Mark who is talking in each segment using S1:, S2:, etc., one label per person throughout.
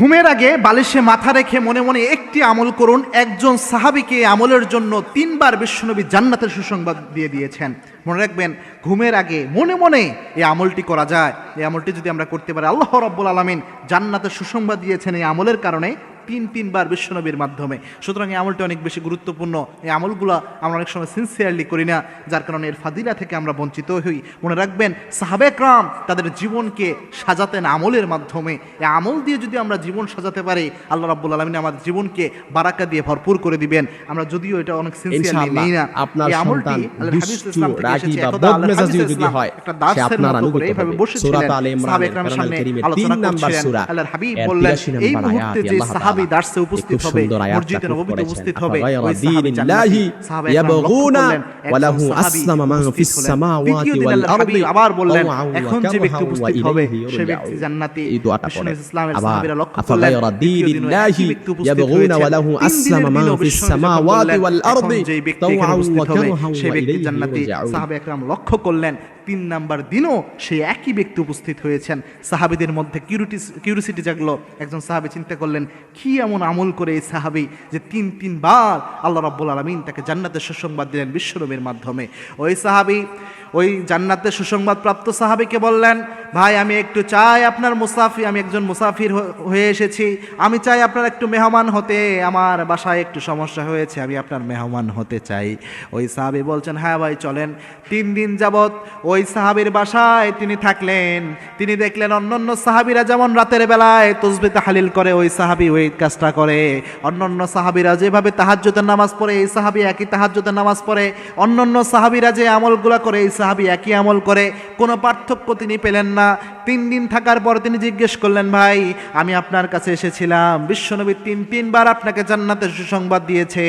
S1: ঘুমের আগে বালিশে মাথা রেখে মনে মনে একটি আমল করুন। একজন সাহাবিকে আমলের জন্য তিনবার বিশ্বনবী জান্নাতের সুসংবাদ দিয়ে দিয়েছেন। মনে রাখবেন, ঘুমের আগে মনে মনে এই আমলটি করা যায়। এই আমলটি যদি আমরা করতে পারি, আল্লাহ রব্বুল আলমিন জান্নাতের সুসংবাদ দিয়েছেন এই আমলের কারণে। তিন তিনবার বিশ্বনবীর মাধ্যমে। সুতরাং এই আমলটি অনেক বেশি গুরুত্বপূর্ণ। এই আমলগুলো আমরা অনেক সময় সিনসিয়ারলি করি না যার কারণে এর ফাদিলা থেকে আমরা বঞ্চিত হই। মনে রাখবেন সাহাবেকরাম তাদের জীবনকে সাজাতেন আমলের মাধ্যমে। এই আমল দিয়ে যদি আমরা জীবন সাজাতে পারি আল্লাহ রাব্বুল আলমিন আমাদের জীবনকে বারাকা দিয়ে ভরপুর করে দিবেন। আমরা যদিও এটা অনেক সিনসিয়ারলি নেই না এই আমলটি একটা এইভাবে বসেছিলেন সামনে আলোচনা করছিলেন আল্লাহর হাবিব বললেন এই মুহূর্তে যে সাহাবী
S2: তাআলা
S1: দার্সে উপস্থিত
S2: খুব
S1: হবে
S2: সুন্দর আয়াতটা
S1: মসজিদে
S2: খুব
S1: নববীতে
S2: করেছেন।
S1: উপস্থিত হবে
S2: আফাগায়রা
S1: ওই সাহাবী
S2: দীনিল্লাহি
S1: জান্নাতি সাহাবায়ে কেরাম লক্ষ্য
S2: ইয়াবগুনা
S1: করলেন, একজন
S2: ওয়ালাহু
S1: সাহাবী
S2: আসলামা মান
S1: উপস্থিত
S2: ফিস
S1: হলেন।
S2: সামাওয়াতি
S1: দ্বিতীয় দিন
S2: ওয়াল
S1: আল্লাহর হাবিব
S2: আরদি
S1: আবার বললেন
S2: তাওআন ওয়া
S1: এখন যে ব্যক্তি
S2: কারহান ওয়া
S1: উপস্থিত হবে
S2: ইলাইহি
S1: সে
S2: ইরজাউন।
S1: ব্যক্তি জান্নাতি
S2: এই দোয়াটা
S1: বিষ্ণু
S2: পড়েন।
S1: ইসলামের
S2: আবার
S1: সাহাবীরা লক্ষ্য করলেন
S2: আফাগায়রা
S1: দ্বিতীয় দিন ওই একই
S2: দীনিল্লাহি
S1: ব্যক্তি উপস্থিত
S2: ইয়াবগুনা
S1: হয়েছেন।
S2: ওয়ালাহু
S1: তিন দিনের
S2: আসলামা মান
S1: দিনও
S2: ফিস
S1: বিষ্ণু যখন
S2: সামাওয়াতি
S1: বললেন,
S2: ওয়াল
S1: এখন
S2: আরদি
S1: যে ব্যক্তি এখানে
S2: তাওআন
S1: উপস্থিত
S2: ওয়া
S1: হবে
S2: কারহান
S1: সে
S2: ওয়া
S1: ব্যক্তি
S2: ইলাইহি
S1: জান্নাতি
S2: ইরজাউন।
S1: সাহাবে একরাম লক্ষ্য করলেন তিন নাম্বার দিনও সেই একই ব্যক্তি উপস্থিত হয়েছেন। সাহাবিদের মধ্যে কিউরিটি কিউরিসিটি জাগলো। একজন সাহাবি চিন্তা করলেন, কি এমন আমল করে এই সাহাবি যে তিন, তিনবার আল্লাহ রাব্বুল আলমিন তাকে জান্নাতের সুসংবাদ দিলেন বিশ্বনবীর মাধ্যমে? ওই সাহাবি, ওই জান্নাতের সুসংবাদ প্রাপ্ত সাহাবিকে বললেন, ভাই, আমি একটু চাই আপনার মুসাফি আমি একজন মুসাফির হয়ে এসেছি। আমি চাই আপনার একটু মেহমান হতে। আমার বাসায় একটু সমস্যা হয়েছে, আমি আপনার মেহমান হতে চাই। ওই সাহাবি বলছেন হ্যাঁ ভাই, চলেন। তিন দিন যাবত ওই সাহাবির বাসায় তিনি থাকলেন। তিনি দেখলেন অন্যান্য সাহাবিরা যেমন রাতের বেলায় তসবি তাহালিল করে, ওই সাহাবি ওই কাজটা করে। অন্যান্য সাহাবিরা যেভাবে তাহাজ্জুদের নামাজ পড়ে, এই সাহাবি একই তাহাজ্জুদের নামাজ পড়ে। অন্যান্য সাহাবিরা যে আমলগুলো করে, এই সাহাবি একই আমল করে। কোনো পার্থক্য তিনি পেলেন না। তিন দিন থাকার পর তিনি জিজ্ঞেস করলেন, ভাই, আমি আপনার কাছে এসেছিলাম। বিশ্বনবী তিন, তিনবার আপনাকে জান্নাতের সুসংবাদ দিয়েছে।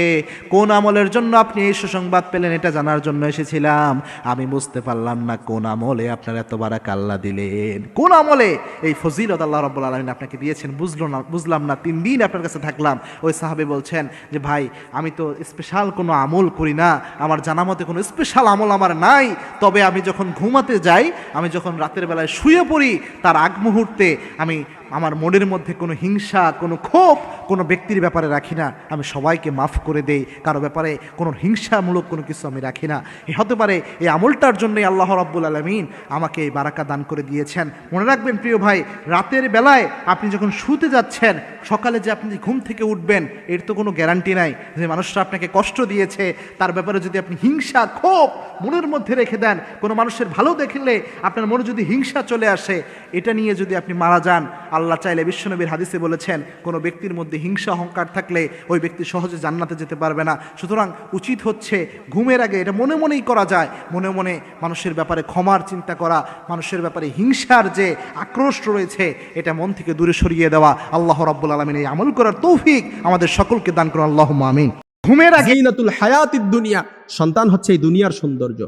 S1: কোন আমলের জন্য আপনি এই সুসংবাদ পেলেন, এটা জানার জন্য এসেছিলাম। আমি বুঝতে পারলাম না। কোন আমলে আপনার এত বারাক আল্লাহ দিলেন? কোন আমলে? এই ফজিলত আল্লাহ রব্বুল আলমিন আপনাকে দিয়েছেন, বুঝলো না, বুঝলাম না, তিন দিন আপনার কাছে থাকলাম। ওই সাহাবে বলছেন যে, ভাই, আমি তো স্পেশাল কোনো আমল করি না, আমার জানা মতে কোনো স্পেশাল আমল আমার নাই। তবে আমি যখন ঘুমাতে যাই, আমি যখন রাতের বেলায় শুয়ে পড়ি, তার আগ মুহূর্তে আমি আমার মনের মধ্যে কোনো হিংসা, কোনো ক্ষোভ কোনো ব্যক্তির ব্যাপারে রাখি না। আমি সবাইকে মাফ করে দেই। কারও ব্যাপারে কোনো হিংসামূলক কোনো কিছু আমি রাখি না। এ হতে পারে এই আমলটার জন্যই আল্লাহ রাব্বুল আলমিন আমাকে এই বারাকা দান করে দিয়েছেন। মনে রাখবেন প্রিয় ভাই, রাতের বেলায় আপনি যখন শুতে যাচ্ছেন, সকালে যে আপনি ঘুম থেকে উঠবেন, এর তো কোনো গ্যারান্টি নাই। যে মানুষরা আপনাকে কষ্ট দিয়েছে, তার ব্যাপারে যদি আপনি হিংসা, ক্ষোভ মনের মধ্যে রেখে দেন, কোনো মানুষের ভালো দেখলে আপনার মনে যদি হিংসা চলে আসে, এটা নিয়ে যদি আপনি মারা যান আল্লাহ চাইলে বিশ্বনবীর হাদিসে বলেছেন, কোনো ব্যক্তির মধ্যে হিংসা, অহংকার থাকলে ওই ব্যক্তি সহজে জান্নাতে যেতে পারবে না। সুতরাং উচিত হচ্ছে ঘুমের আগে এটা মনে মনেই করা যায়। মনে মনে মানুষের ব্যাপারে ক্ষমার চিন্তা করা, মানুষের ব্যাপারে হিংসার যে আক্রোশ রয়েছে, এটা মন থেকে দূরে সরিয়ে দেওয়া। আল্লাহ রাব্বুল আলমিন এই আমল করার তৌফিক আমাদের সকলকে দান করুন। আল্লাহ আমিন। ঘুমের আগে
S2: হায়াতিদ দুনিয়া। সন্তান হচ্ছে এই দুনিয়ার সৌন্দর্য।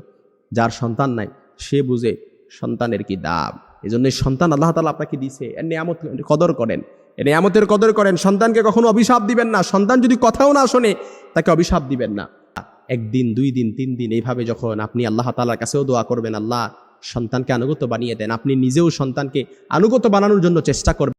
S2: যার সন্তান নাই, সে বুঝে সন্তানের কি দাম। এই জন্য সন্তান আল্লাহ তালা আপনাকে দিছে এর নিয়ামত কদর করেন। এর নিয়ামতের কদর করেন। সন্তানকে কখনো অভিশাপ দিবেন না। সন্তান যদি কথাও না শোনে, তাকে অভিশাপ দিবেন না। একদিন, দুই দিন, তিন দিন এইভাবে যখন আপনি আল্লাহ তালার কাছেও দোয়া করবেন, আল্লাহ সন্তানকে আনুগত বানিয়ে দেন। আপনি নিজেও সন্তানকে আনুগত বানানোর জন্য চেষ্টা করবেন।